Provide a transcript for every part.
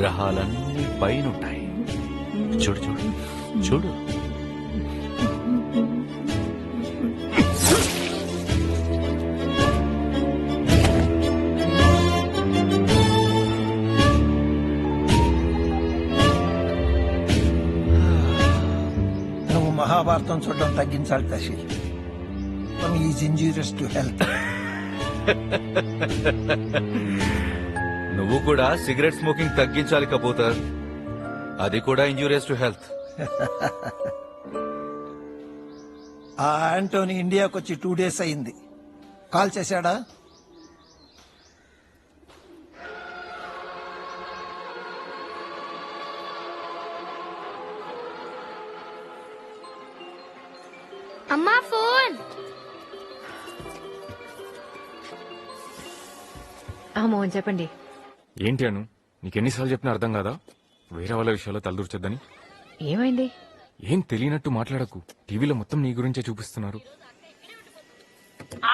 గ్రహాలన్నీ పైనుంటాయి. చూడు చూడు చూడు. నువ్వు మహాభారతం చూడడం తగ్గించాలి Tashi is injurious to health నువ్వు కూడా సిగరెట్ స్మోకింగ్ తగ్గించాలి కబూతర్ అది కూడా ఇంజూరియస్ టు హెల్త్. ఆ ఆంటోనీ ఇండియాకి వచ్చి టూ డేస్ అయింది కాల్ చేశాడా? అమ్మా ఫోన్! మోహన్ చెప్పండి. ఏంటి అను? నీకెన్నిసార్లు చెప్పినా అర్థం కాదా? వేరే వాళ్ళ విషయాల్లో తలదూర్చొద్దని ఏమైంది? ఏం తెలియనట్టు మాట్లాడకు. టీవీలో మొత్తం నీ గురించే చూపిస్తున్నారు.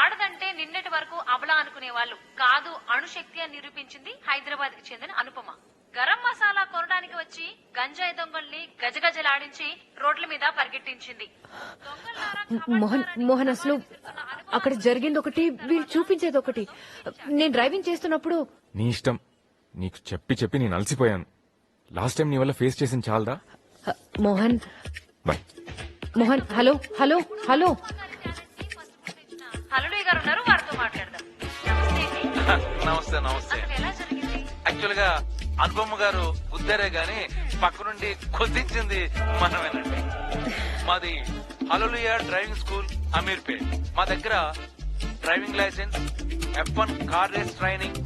ఆడదంటే నిన్నటి వరకు అబల అనుకునే వాళ్ళు కాదు అణుశక్తి అని నిరూపించింది హైదరాబాద్కి చెందిన అనుపమ. గరం మసాలా కొనడానికి వచ్చి గంజాయి దొంగల్ని గజగజలాడించి రోడ్ల మీద పరిగెట్టించింది. మోహన్ అసలు అక్కడ జరిగింది ఒకటి వీళ్ళు చూపించేది ఒకటి నేను డ్రైవింగ్ చేస్తున్నప్పుడు నీ ఇష్టం. నీకు చెప్పి చెప్పి నేను అలసిపోయాను. లాస్ట్ టైం నీ వల్ల ఫేస్ చేసిన చాలదా? Mohan. Bye. Mohan hello hello hello. హలుడి గారు ఉన్నారు వారితో మాట్లాడదాం. నమస్తే. నమస్తే నమస్తే. అసలు ఎలా జరిగింది? యాక్చువల్గా అనుపమ్మ గారు ఉద్దరే గాని పక్క నుండి కొద్దించింది మనమేనండి. మాది హలోలియా డ్రైవింగ్ స్కూల్ అమీర్పేట్. మా దగ్గర driving licence F one car race training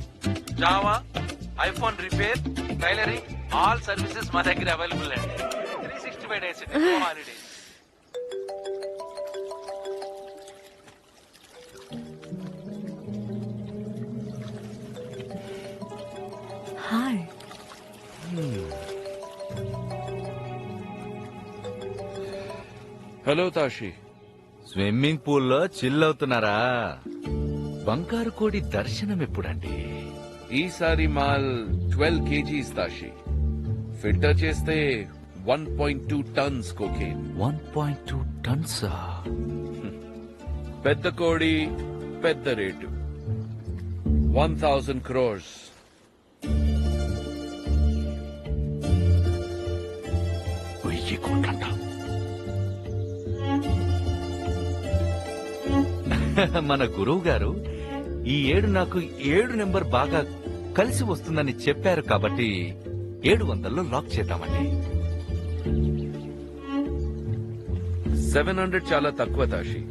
Java iPhone repair tailoring all services మా దగ్గర అవైలబుల్ అండి. Three sixty five days holidays hi hello Tashi swimming పూల్లో చిల్ అవుతున్నారా? బంగారు కోడి దర్శనం ఎప్పుడండి? ఈసారి మాల్ ట్వెల్వ్ కేజీస్ తాషి ఫిల్టర్ చేస్తే one point two tons cocaine. One point two tons? పెద్ద కోడి పెద్ద రేటు. One thousand crores. వెయ్యి కోట్లంట. మన గురువు గారు ఈ ఏడు నాకు ఏడు నెంబర్ బాగా కలిసి వస్తుందని చెప్పారు కాబట్టి ఏడు వందల్లో లాక్ చేద్దామండి. సెవెన్ హండ్రెడ్ చాలా తక్కువ తాషి.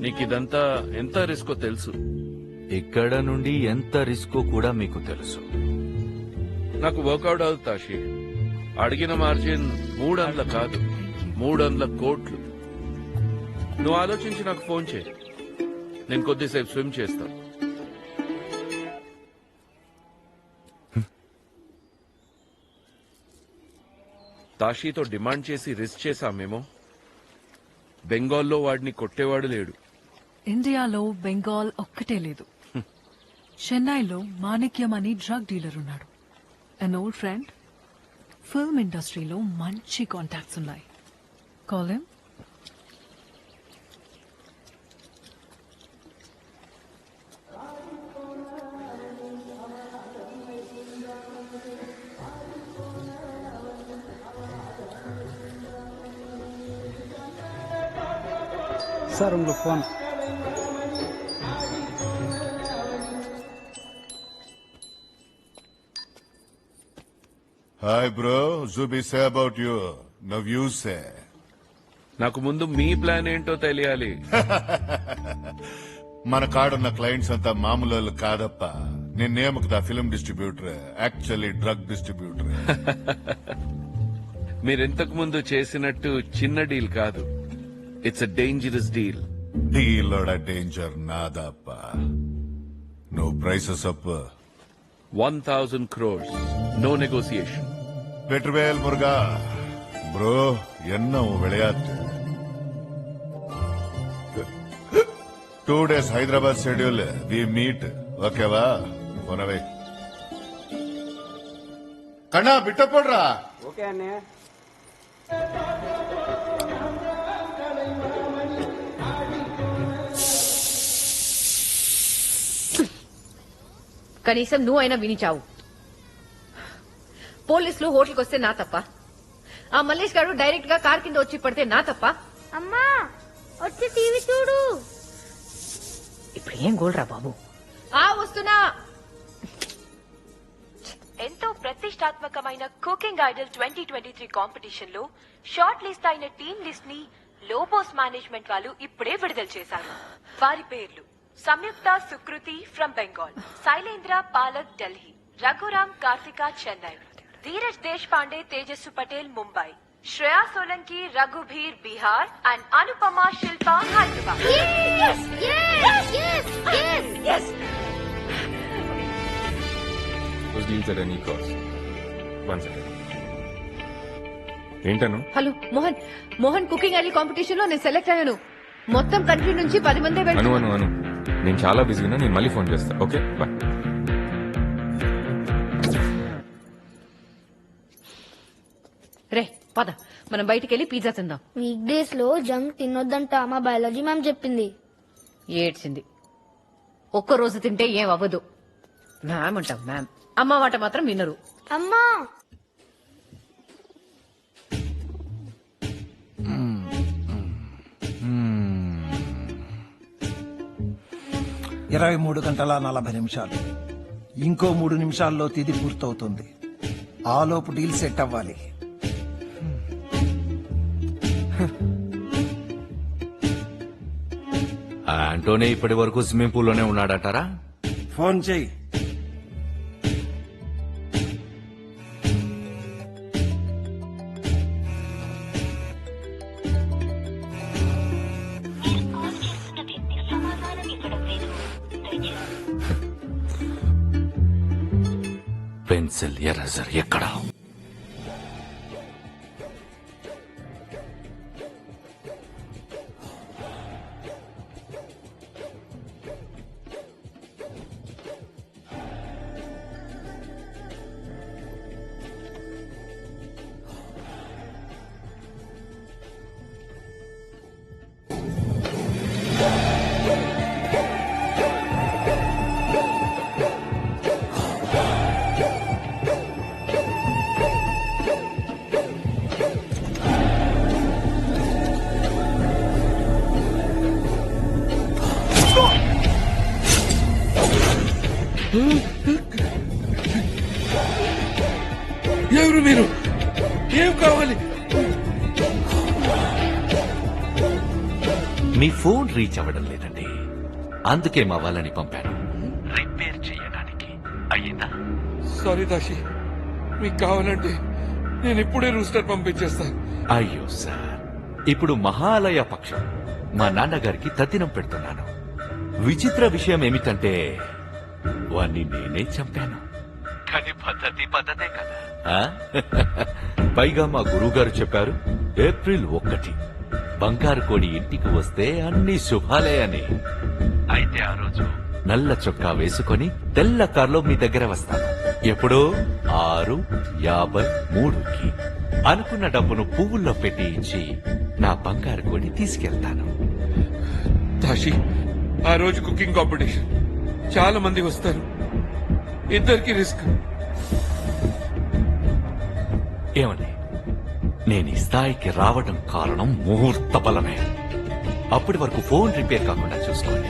నీకు ఇదంతా ఎంత రిస్కో తెలుసు? ఇక్కడ నుండి ఎంత రిస్కో కూడా మీకు తెలుసు. నాకు వర్కౌట్ అవుతుంది తాషి. అడిగిన మార్జిన్ మూడు వందల కాదు మూడు వందల కోట్లు. నువ్వు ఆలోచించి నాకు ఫోన్ చేయి. నేను కొద్దిసేపు స్విమ్ చేస్తాను తాషీతో డిమాండ్ చేసి రిస్క్ చేశామేమో. బెంగాల్లో వాడిని కొట్టేవాడు లేడు. ఇండియాలో బెంగాల్ ఒక్కటే లేదు. చెన్నైలో మాణిక్యం అని డ్రగ్ డీలర్ ఉన్నాడు. అన్ ఓల్డ్ ఫ్రెండ్ ఫిల్మ్ ఇండస్ట్రీలో మంచి కాంటాక్ట్స్ ఉన్నాయి. కాల్ சார் உங்களுக்கு phone Hi, bro. Zubi say about you. Now you say. నాకు ముందు మీ ప్లాన్ ఏంటో తెలియాలి మన కాడున్న క్లయింట్స్ అంతా మామూలు వాళ్ళు కాదప్ప నేను నేమకదా film distributor actually drug distributor మీరింతకు ముందు చేసినట్టు చిన్న డీల్ కాదు ఇట్స్ అ డేంజరస్ డీల్ డీలోడ డేంజర్ నాదప్ప నువ్వు prices up one thousand crores no negotiation Vetrivel Muruga bro என்ன உன் விளையாட்டு two days Hyderabad schedule we meet ஓகேவா போனவே కన్నా బిట్టపోడ్రా ఓకే అన్నయ్య కనీసం నువ్వు అయినా విని చావు పోలీసులు హోటల్కి వస్తే నా తప్ప. ఆ మల్లేష్ గారు డైరెక్ట్గా కార్ కింద వచ్చి పడితే నా తప్ప. అమ్మా వచ్చి టీవీ చూడు. ఇప్పుడు ఏం గోల్రా బాబు? ఆ వస్తున్నా. ఎంతో ప్రతిష్టాత్మకమైన cooking idol twenty twenty three కాంపిటీషన్లో షార్ట్ లిస్ట్ అయిన టీమ్ లిస్ట్ని లోబోస్ మేనేజ్మెంట్ వాళ్ళు ఇప్పుడే విడుదల చేశారు. వారి పేర్లు Samyukta Sukriti from Bengal Shailendra Palak Delhi. Raghuram Karthika Chennai. Dheeraj Desh Pandey Tejas Patel Mumbai. Shreya Solanki Raghubir Bihar. And Anupama Shilpa Hyderabad. Yes yes yes yes Those deals at any cost. One second. ఏంటను hello Mohan. Mohan cooking idol కాంపిటీషన్లో నేను select అయ్యాను. మొత్తం country నుంచి పది మంది అను అను అను. నేను చాలా బిజీగా నేను మళ్ళీ ఫోన్ చేస్తా. ఓకే బాయ్ రే పద. మనం బయటికి వెళ్ళి పిజ్జా తిందాం. వీక్ డేస్లో జంక్ తినొద్దంట మా బయాలజీ మ్యామ్ చెప్పింది. ఏడ్చింది. ఒక్క రోజు తింటే ఏం అవ్వదు. మ్యామ్ అంటాం మ్యామ్ అమ్మ మాట మాత్రం వినరు. అమ్మా! ఇరవై మూడు గంటల నలభై నిమిషాలు. ఇంకో మూడు నిమిషాల్లో తిది పూర్తవుతుంది. ఆలోపు డీల్ సెట్ అవ్వాలి. ఆంటోనీ ఇప్పటి వరకు స్విమ్మింగ్ పూల్లోనే ఉన్నాడంటారా? ఫోన్ చేయి पेंसिल या रजर ये कड़ा हो ఎవరు మీరు? ఏం కావాలి? మీ ఫోన్ రీచ్ అవ్వడం లేదండి. అందుకే మా వాళ్ళని పంపాను. రిపేర్ చేయడానికి అయ్యిందా? సారీ దాషి మీకు కావాలంటే నేను ఇప్పుడే రూస్టర్ పంపించేస్తాను. అయ్యో సార్ ఇప్పుడు మహాలయ పక్షం. మా నాన్నగారికి తద్దినం పెడుతున్నాను. విచిత్ర విషయం ఏమిటంటే వాణ్ణి నేనే చంపాను. కానీ పద్ధతి పద్ధతే కదా. ఆ? పైగా మా గురువుగారు చెప్పారు ఏప్రిల్ ఒకటి బంగారు కోడి ఇంటికి వస్తే అన్ని శుభాలే అని. అయితే ఆ రోజు? నల్ల చొక్కా వేసుకొని తెల్ల కార్లో మీ దగ్గర వస్తాను. ఎప్పుడో? ఆరు యాభై మూడుకి. అనుకున్న డబ్బును పువ్వుల్లో పెట్టి ఇచ్చి నా బంగారు కోడి తీసుకెళ్తాను. దాషి ఆ రోజు కుకింగ్ కాంపిటీషన్. చాలా మంది వస్తారు. ఇద్దరికి రిస్క్. ఏమని నేను ఈ స్థాయికి రావడం కారణం ముహూర్త బలమే. అప్పటి వరకు ఫోన్ రిపేర్ కాకుండా చూసుకోండి.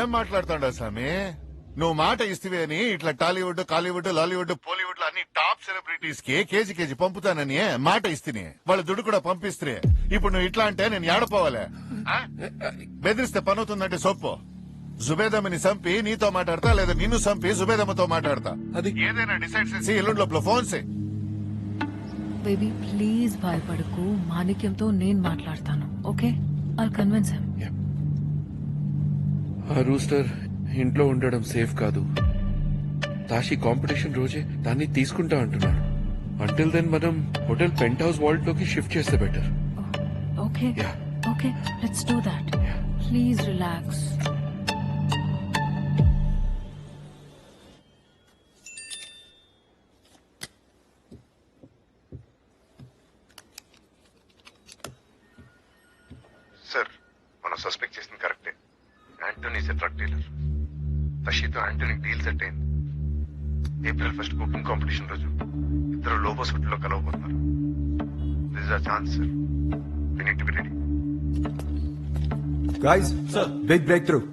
ఏం మాట్లాడుతాడా స్వామి? నువ్వు మాట ఇస్తే అని ఇట్లా టాలీవుడ్ కాలీవుడ్ లాలీవుడ్ బాలీవుడ్లో అన్ని టాప్ సెలబ్రిటీస్కి కేజీ కేజీ పంపుతానని మాట ఇస్తే వాళ్ళ దుడ్డు కూడా పంపిస్తే ఇప్పుడు నువ్వు ఇట్లా అంటే నేను ఏడపోవాలి. ఆ? బెదిరిస్తే పని అవుతుందంటే సొప్పు. జుబేదమ్మని చంపి నీతో మాట్లాడతా లేదా నిన్ను చంపి జుబేదమ్మతో మాట్లాడతా. అది ఏదైనా డిసైడ్ చేసి ఎల్లుండి లోపల ఫోన్ బేబీ ప్లీజ్ భయపడకు. మాణిక్యంతో నేను మాట్లాడతాను. ఓకే ఐ కన్విన్స్ హెమ్ ఆ రూస్టర్ ఇంట్లో ఉండడం సేఫ్ కాదు. తాషి కాంపిటీషన్ రోజే దాన్ని తీసుకుంటా అంటున్నాడు. అంటిల్ దెన్ మనం హోటల్ పెంట్ హౌస్ వాల్ట్లోకి షిఫ్ట్ చేస్తే better okay okay let's do please relax sir మనం సస్పెక్ట్ చేసింది కరెక్టే యాంటోనీ ఇస్ డ్రగ్ డీలర్ తషితో యాంటోనీ డీల్ సెట్ అయింది. ఏప్రిల్ ఫస్ట్ కుకింగ్ కాంపిటీషన్ రోజు ఇద్దరు లోబోస్ హోటల్లో కలవబోతున్నారు. This a chance sir we need to be ready Guys, big breakthrough.